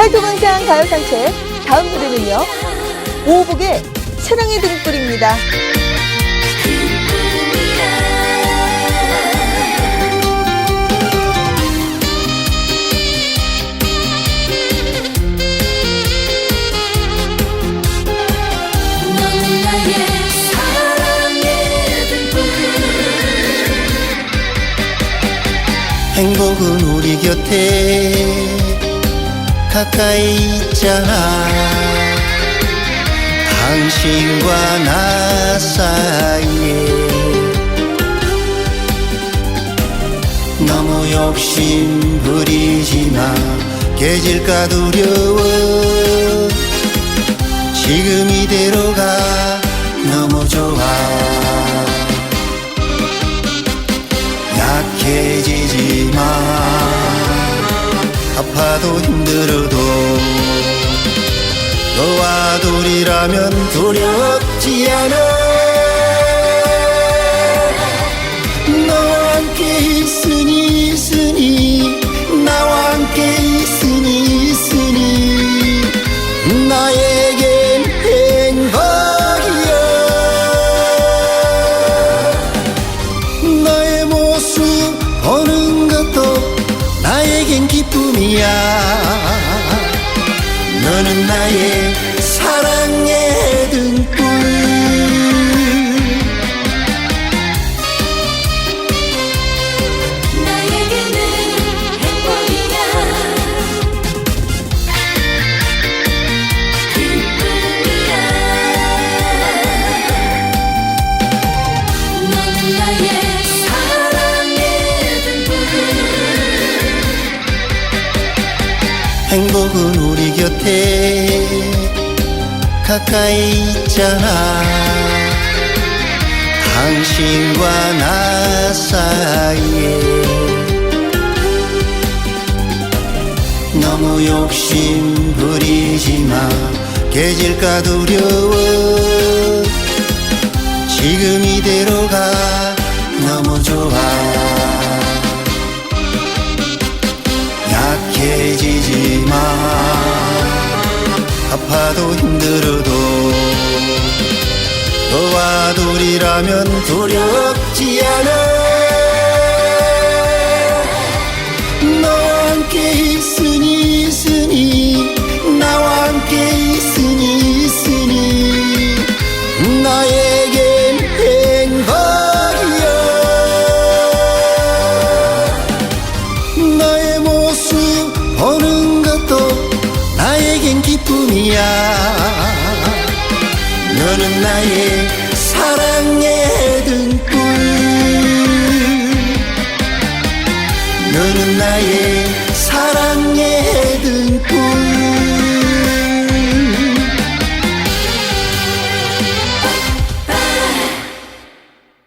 살토강장 가요 산책 다음 노래는요 오복의 사랑의 등불입니다. 행복은 우리 곁에 가까이 있잖아. 당신과 나 사이에 너무 욕심 부리지 마. 깨질까 두려워. 지금 이대로가 너무 좋아 아파도 힘들어도 너와 둘이라면 두렵지 않아 기쁨이야. 너는 나의 행복은 우리 곁에 가까이 있잖아. 당신과 나 사이에 너무 욕심 부리지 마. 깨질까 두려워. 지금 이대로가. 너무 좋아 아파도 힘들어도 너와 둘이라면 두렵지 않아. 너와 함께 있으니 있으니 나와 함께 있으니 있으니 나에겐 행복이야. 너의 모습 보는 것도 나에겐 기쁨이야. 너는 나의